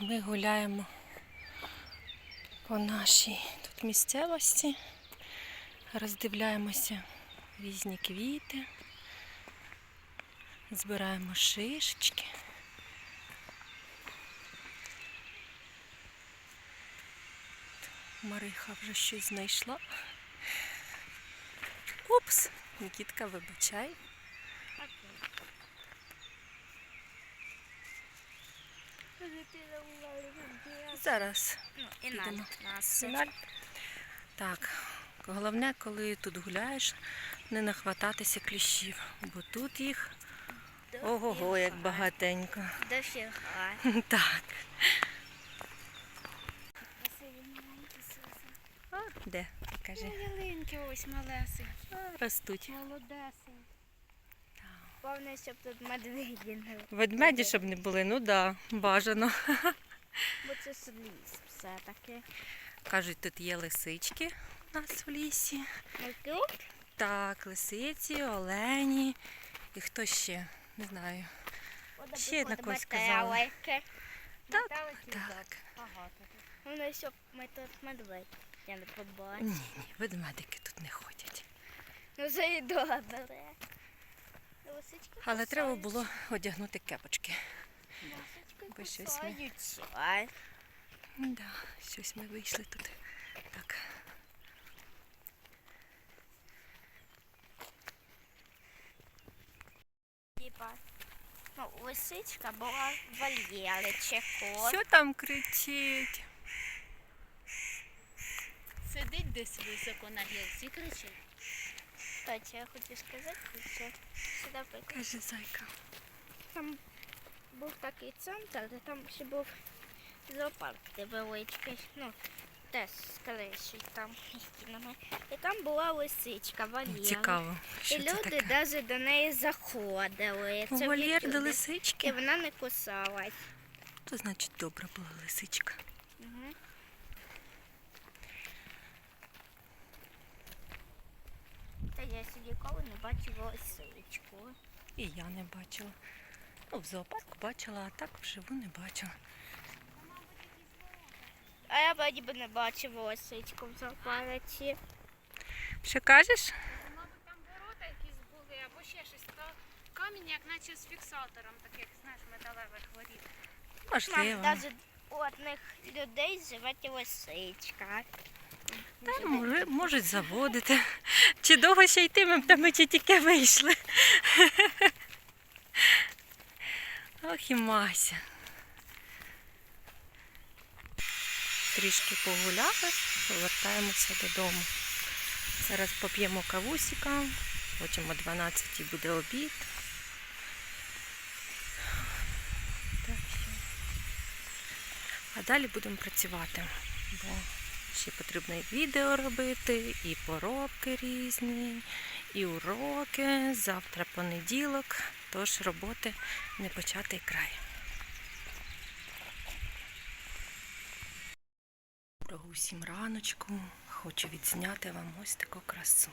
Ми гуляємо по нашій тут місцевості, роздивляємося різні квіти, збираємо шишечки. Мариха вже щось знайшла. Упс, Нікітка, вибачай. Зараз Ну, і. Фіналь. Так, головне, коли тут гуляєш, не нахвататися кліщів, бо тут їх ого-го, як багатенько. Дофіга. Так. А, де? Кажи. Ялинки ось малеси. Ростуть. Молодесень. Головне, щоб тут медведі не Ведмеді, щоб не були, ну да, бажано. Бо це ж ліс все-таки. Кажуть, тут є лисички у нас в лісі. Тут? Так, лисиці, олені. І хто ще? Не знаю. Ще одна когось сказала. Так, так. Багато. Головне, щоб ми тут медведь. Я не побачу. Ні, ні, ведмедики тут не ходять. Ну добре. Лисички Але треба було одягнути кепочки. Бо щось ми- Да, щось ми вийшли тут. Так. Ну, лисичка була в вольєрі чи кот. Що там кричить? Сидить десь високо на гілці, кричить. Кстати, я хочу сказати, що сюди прикольно. Каже зайка. Там був такий центр, де там ще був зоопарк невеличкий, ну, теж кришею там стінами. І там була лисичка, вольєр. Цікаво, що І це люди таке. навіть до неї заходили. Це Вольєр до люди. І вона не кусалась. То значить добра була лисичка. Угу. Та я ще ніколи не бачила лисичку. І я не бачила. Ну, в зоопарку бачила, а так вживу не бачила. А я вроді би не бачила лисичку в зоопарці. Що кажеш? Мабуть, там ворота якісь були або ще щось. Та камінь, як наче з фіксатором, таких, знаєш, металевих воріт. Можливо. навіть у одних людей живе лисичка. Та, можуть заводити. Чи довго ще йтимемо, та ми чи тільки вийшли. Ох і Мася. Трішки погуляли, повертаємося додому. Зараз поп'ємо кавусіка, потім о 12 буде обід. А далі будемо працювати, бо ще потрібно і відео робити, і поробки різні, і уроки. Завтра понеділок, тож роботи не початий край. Доброго усім раночку. Хочу відзняти вам ось таку красу.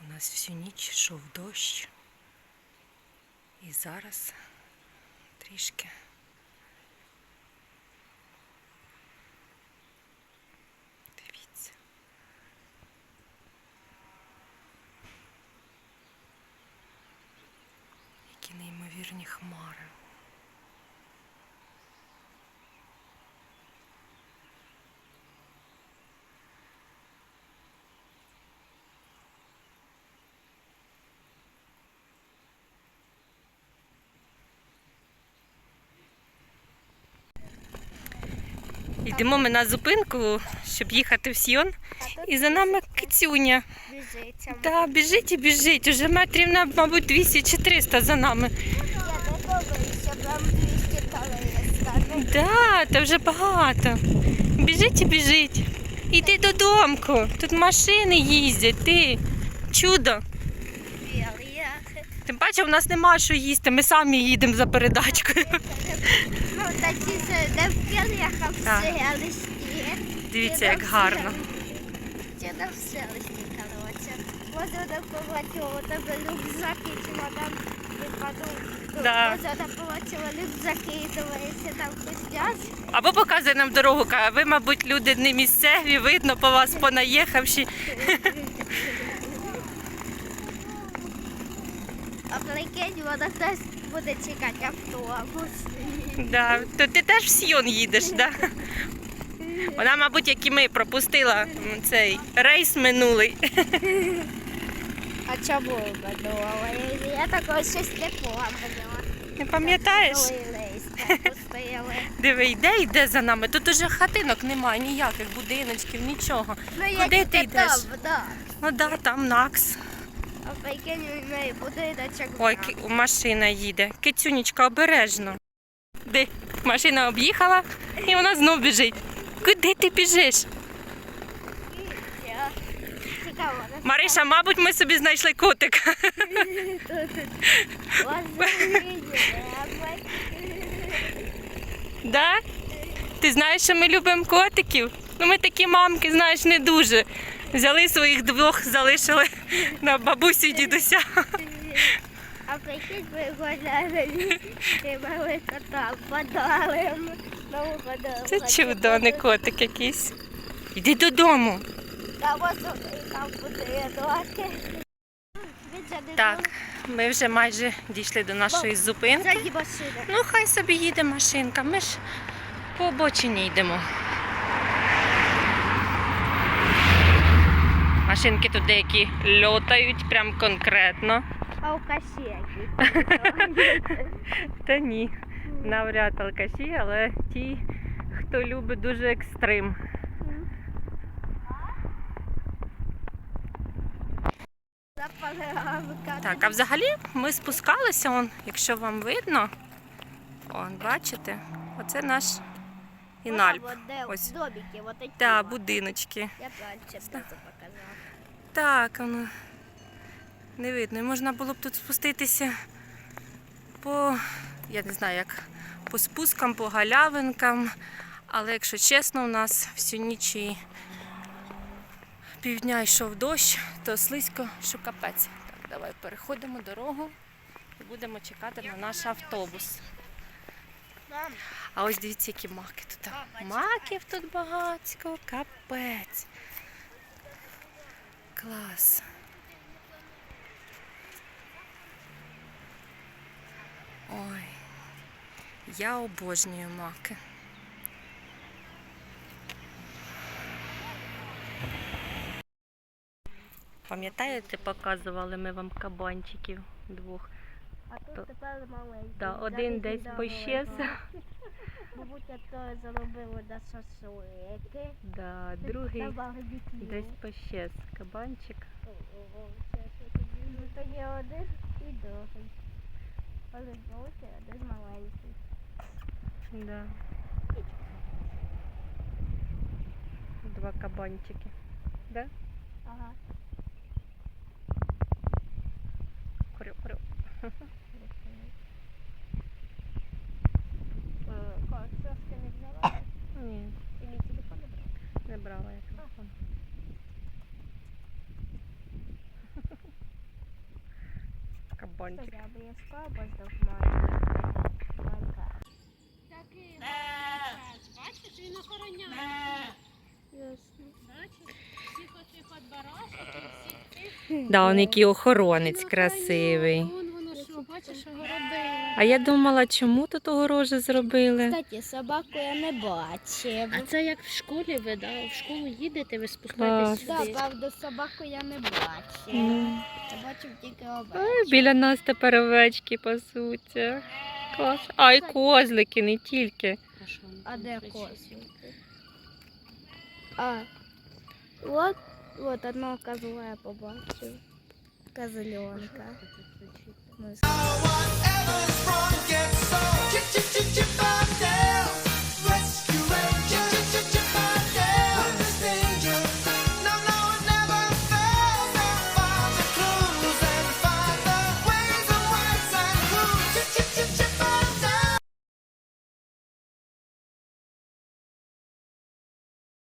У нас всю ніч йшов дощ. І зараз трішки. Дивіться. Які неймовірні хмари. Йдемо ми на зупинку, щоб їхати в Сйон. І за нами кицюня. біжить. Та біжить і біжить. Уже метрів, мабуть, 200 чи 300 за нами. Я не побоюся, вам 200 калорій Да, це вже багато. Біжить і біжить. Іди додомку. Тут машини їздять. Ти чудо. Бачив, у нас нема що їсти. Ми самі їдемо за передачкою. Ну, такі ж не в пір'ях, а в селищі. Дивіться, як гарно. Чи не в селищі, коротше. позаду побачила у тебе рюкзаки, чемодан випадав. Да. Позаду побачила рюкзаки, думаєш, там хтось Або показує нам дорогу, каже, ви, мабуть, люди не місцеві, видно по вас понаїхавши. А прикинь, вона теж буде чекати автобус. Да. То ти теж в Сіон їдеш, да? Вона, мабуть, як і ми, пропустила цей рейс минулий. А чому обманула? Я такого щось не помнила. Не пам'ятаєш? Диви, йде, йде за нами. Тут уже хатинок немає, ніяких будиночків, нічого. Ну, Куди ти йдеш? Там, да. Ну да, там Накс. А у неї будиночок. Ой, ки- машина їде. Кицюнечка, обережно. Де? Машина об'їхала і вона знов біжить. Куди ти біжиш? Я. Цікаво, на Мариша, мабуть, ми собі знайшли котика. Да? Ти знаєш, що ми любимо котиків? Ну ми такі мамки, знаєш, не дуже. Взяли своїх двох, залишили на бабусю і дідуся. А гуляли і мали кота подали. Знову подали. Це чудо, а не котик якийсь. Іди додому. Так, ми вже майже дійшли до нашої зупинки. Ну, хай собі їде машинка. Ми ж по обочині йдемо. Машинки тут деякі льотають, прям конкретно. А у касеті. Та ні, навряд алкаші, але ті, хто любить дуже екстрим. Так, а взагалі ми спускалися, он, якщо вам видно. Он, бачите? Оце наш Інальп. Ось. Ось. Домики, вот эти. Та, будиночки. Я це показала. Так, воно не видно. І можна було б тут спуститися по, я не знаю, як по спускам, по галявинкам. Але якщо чесно, у нас всю ніч і півдня йшов дощ, то слизько, що капець. Так, давай переходимо дорогу і будемо чекати на наш автобус. А ось дивіться, які маки тут. Маків тут багатько, капець. Клас. Ой, я обожнюю маки. Пам'ятаєте, показували ми вам кабанчиків двох? А тут тепер маленький. Да, один десь пощез. Мабуть, то заробила на шашлики. Да, другий десь пощез. Кабанчик. Ну, то є один і другий. Один великий, один маленький. Да. Два кабанчики. Да? Ага. Крю, Соска не взяла? І мій телефон не брала? не брала я телефон. Кабанчик. Я бачиш, він охороняє. Ясно. Да, он який охоронець красивий. охороняє. Вон воно що, бачиш, огородили. А я думала, чому тут огорожі зробили? Кстати, собаку я не бачив. А це як в школі ви, да? В школу їдете, ви спускаєтесь Так, правда, собаку я не бачив. Ну. Я бачив тільки Ой, біля нас тепер овечки пасуться. Клас. А, і козлики, не тільки. А де козлики? А, от, от одного козла я побачив. Козленка. Ну,